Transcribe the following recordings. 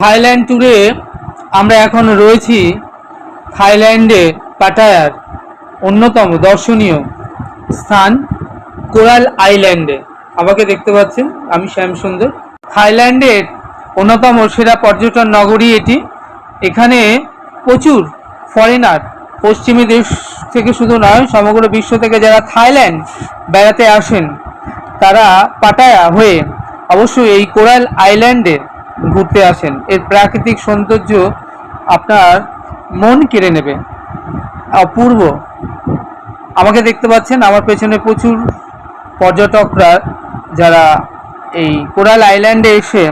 Thailand ট্যুরে আমরা এখন রয়েছি থাইল্যান্ডের পাটায়ার, অন্যতম দর্শনীয় স্থান কোরাল আইল্যান্ডে। আমাকে দেখতে পাচ্ছেন, আমি শ্যামসুন্দর থাইল্যান্ডের অন্যতম সেরা পর্যটন নগরী এটি। এখানে প্রচুর ফরেনার পশ্চিমী দেশ থেকে শুধু নয়, সমগ্র বিশ্ব থেকে যারা থাইল্যান্ড বেড়াতে আসেন, তারা পাটায়া হয়ে অবশ্যই এই কোরাল আইল্যান্ডে ঘুরতে আসেন। এর প্রাকৃতিক সৌন্দর্য আপনার মন কেড়ে নেবে। অপূর্ব। আমাকে দেখতে পাচ্ছেন, আমার পেছনে প্রচুর পর্যটকরা যারা এই কোরাল আইল্যান্ডে এসে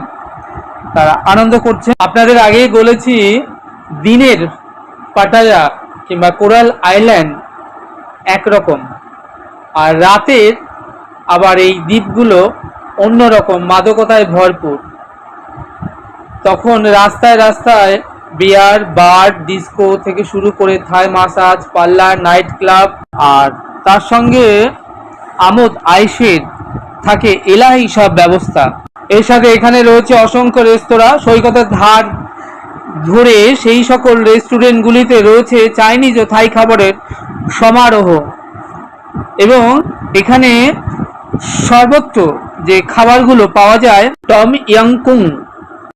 তারা আনন্দ করছে। আপনাদের আগেই বলেছি, দিনের পাটায়া কিংবা কোরাল আইল্যান্ড একরকম। আর রাতের আবার এই দ্বীপগুলো অন্যরকম, মাদকতায় ভরপুর। তখন রাস্তায় রাস্তায় বিয়ার, বার, ডিস্কো থেকে শুরু করে Thai massage, parlour, night club আর তার সঙ্গে আমোদ আয়েসের থাকে এলাহি সব ব্যবস্থা। এর সাথে এখানে রয়েছে অসংখ্য রেস্তোরাঁ, সৈকতের ধার ধরে সেই সকল রেস্টুরেন্টগুলিতে রয়েছে চাইনিজ ও থাই খাবারের সমারোহ এবং এখানে সর্বত্র যে খাবারগুলো পাওয়া যায় টম ইয়াংকুং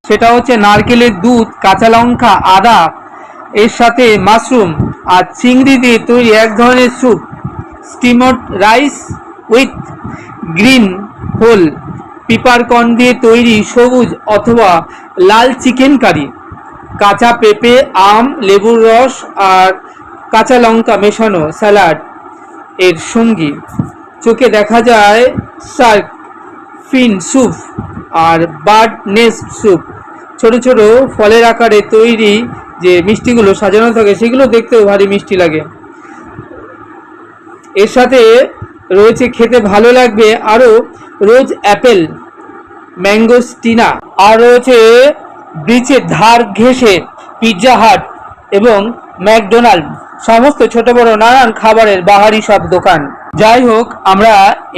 সেটা হচ্ছে নারকেলের দুধ, কাঁচা লঙ্কা, আদা, এর সাথে মাশরুম আর চিংড়ি দিয়ে তৈরি এক ধরনের soup steamed rice with green whole, peppercorn দিয়ে তৈরি সবুজ অথবা লাল চিকেন কারি, কাঁচা পেঁপে, আম, লেবুর রস আর কাঁচা লঙ্কা মেশানো স্যালাড এর সঙ্গী। চোখে দেখা যায় শার্ক ফিন স্যুপ আর বার্ড নেস্ট স্যুপ। ছোট ছোট ফলের আকারে তৈরি যে মিষ্টিগুলো সাজানো থাকে, সেগুলো দেখতেও ভারী মিষ্টি লাগে। এর সাথে রয়েছে খেতে ভালো লাগবে আরও রোজ অ্যাপেল ম্যাঙ্গোস্টিনা আর রয়েছে ব্রিচের ধার ঘেঁষে পিৎজা হাট এবং ম্যাকডোনাল্ড, সমস্ত ছোট বড় নানান খাবারের বাহারি সব দোকান। যাই হোক আমরা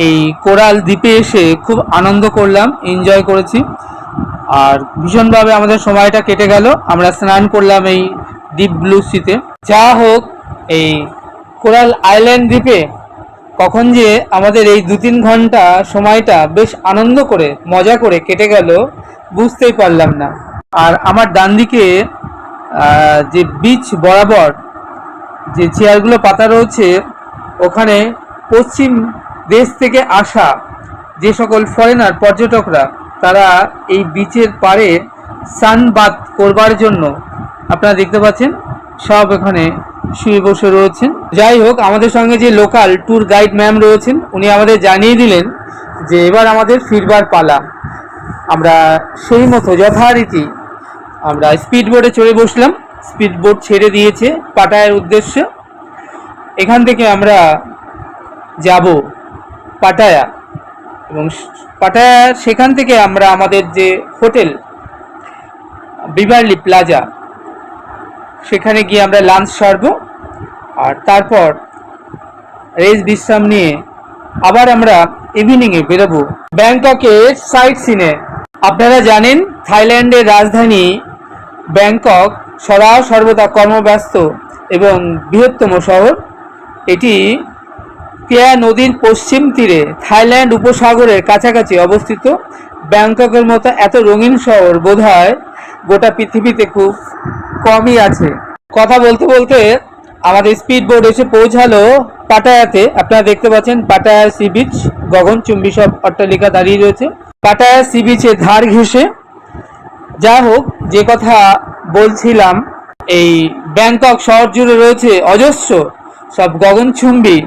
এই কোরাল দ্বীপে এসে খুব আনন্দ করলাম এনজয় করেছি। আর ভীষণভাবে আমাদের সময়টা কেটে গেল, আমরা স্নান করলাম এই ডিপ ব্লু সিতে। যা হোক এই কোরাল আইল্যান্ড দ্বীপে কখন যে আমাদের এই দু তিন ঘণ্টা সময়টা বেশ আনন্দ করে, মজা করে কেটে গেল, বুঝতেই পারলাম না। আর আমার ডান দিকে যে বিচ বরাবর যে চেয়ারগুলো পাতা রয়েছে, ওখানে পশ্চিম দেশ থেকে আসা যে সকল ফরেনার পর্যটকরা, তারা এই বিচের পাড়ে সানবাত করবার জন্য আপনারা দেখতে পাচ্ছেন, সব এখানে শুয়ে বসে রয়েছেন। যাই হোক, আমাদের সঙ্গে যে লোকাল ট্যুর গাইড ম্যাম রয়েছেন, উনি আমাদের জানিয়ে দিলেন যে এবার আমাদের ফিরবার পালা। আমরা সেই মতো যথারীতি আমরা স্পিড বোটে চড়ে বসলাম। স্পিড বোট ছেড়ে দিয়েছে পাটায়ের উদ্দেশ্যে। এখান থেকে আমরা যাব, পাটায়া। এবং পাটায়া, সেখান থেকে আমরা আমাদের যে হোটেল, বিভারলি প্লাজা, সেখানে গিয়ে আমরা লাঞ্চ সারবো। আর তারপর রেস্ট বিশ্রাম নিয়ে আবার আমরা ইভিনিংয়ে বেরোবো। ব্যাংককের সাইট সিনে আপনারা জানেন, থাইল্যান্ডের রাজধানী ব্যাংকক সদা সর্বদা কর্মব্যস্ত এবং বৃহত্তম শহর। এটি কেয়া নদীর পশ্চিম তীরে থাইল্যান্ড উপসাগরের কাছাকাছি অবস্থিত। ব্যাংককের মতো এত রঙিন শহর বোধহয় গোটা পৃথিবীতে খুব কমই আছে। কথা বলতে বলতে আমাদের স্পিড বোর্ড এসে পৌঁছালো পাটায়াতে। আপনারা দেখতে পাচ্ছেন পাটায়া সি বিচ গগনচুম্বী সব অট্টালিকা দাঁড়িয়ে রয়েছে। পাটায়া সি বিচের ধার ঘেঁষে। যা হোক, যে কথা বলছিলাম, এই ব্যাংকক শহর জুড়ে রয়েছে অজস্র সব গগনচুম্বী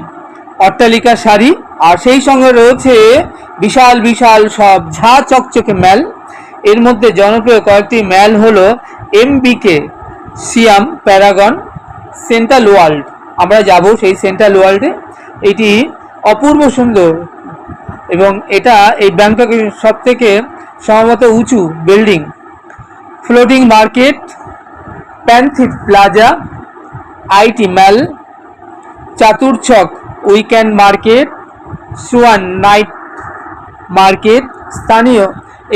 অট্টালিকা সারি আর সেই সঙ্গে রয়েছে বিশাল বিশাল সব ঝা চকচকে ম্যাল। এর মধ্যে জনপ্রিয় কয়েকটি ম্যাল হলো MBK, Siam, Paragon, Central World. আমরা যাব সেই সেন্ট্রাল ওয়ার্ল্ডে। এটি অপূর্ব সুন্দর এবং এটা এই ব্যাংককের সব থেকে সম্ভবত উঁচু building. Floating market Pantip plaza, IT mall, Chatuchak weekend market Suan night market স্থানীয়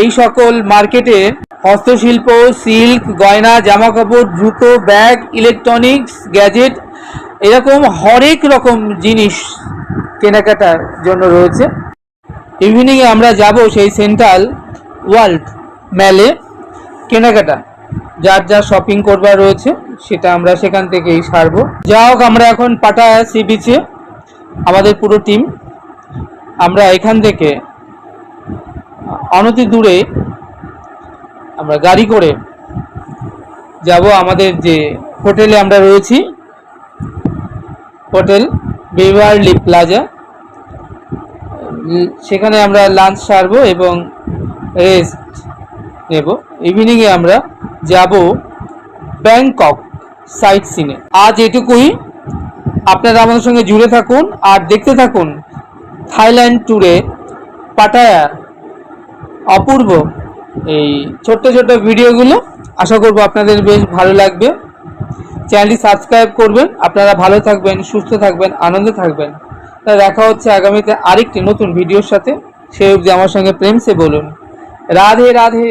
এই সকল মার্কেটে হস্তশিল্প সিল্ক গয়না জামা কাপড় জুতো ব্যাগ ইলেকট্রনিক্স গ্যাজেট এরকম হরেক রকম জিনিস কেনাকাটার জন্য রয়েছে। ইভিনিংয়ে আমরা যাব সেই সেন্ট্রাল ওয়ার্ল্ড ম্যালে কেনাকাটা, যার যা শপিং করবার রয়েছে সেটা আমরা সেখান থেকেই সারবো। যা হোক আমরা এখন পাটায়া সি বিচে আমাদের পুরো টিম আমরা এখান থেকে, অনতি দূরে আমরা গাড়ি করে যাব আমাদের যে হোটেলে আমরা রয়েছি, হোটেল বেভারলি প্লাজা। সেখানে আমরা লাঞ্চ সারবো এবং রেস্ট নেব। ইভিনিংয়ে আমরা যাব ব্যাংকক সাইট সিনে আজ এটুকুই। আপনারা আমাদের সঙ্গে জুড়ে থাকুন আর দেখতে থাকুন থাইল্যান্ড ট্যুরে পাটায়া অপূর্ব এই ছোট্ট ছোট্ট ভিডিওগুলো। আশা করব আপনাদের বেশ ভালো লাগবে। চ্যানেলটি সাবস্ক্রাইব করবেন। আপনারা ভালো থাকবেন, সুস্থ থাকবেন, আনন্দে থাকবেন। তা দেখা হচ্ছে আগামীতে আরেকটি নতুন ভিডিওর সাথে। সেই অবধি আমার সঙ্গে প্রেম সে বলুন। রাধে রাধে।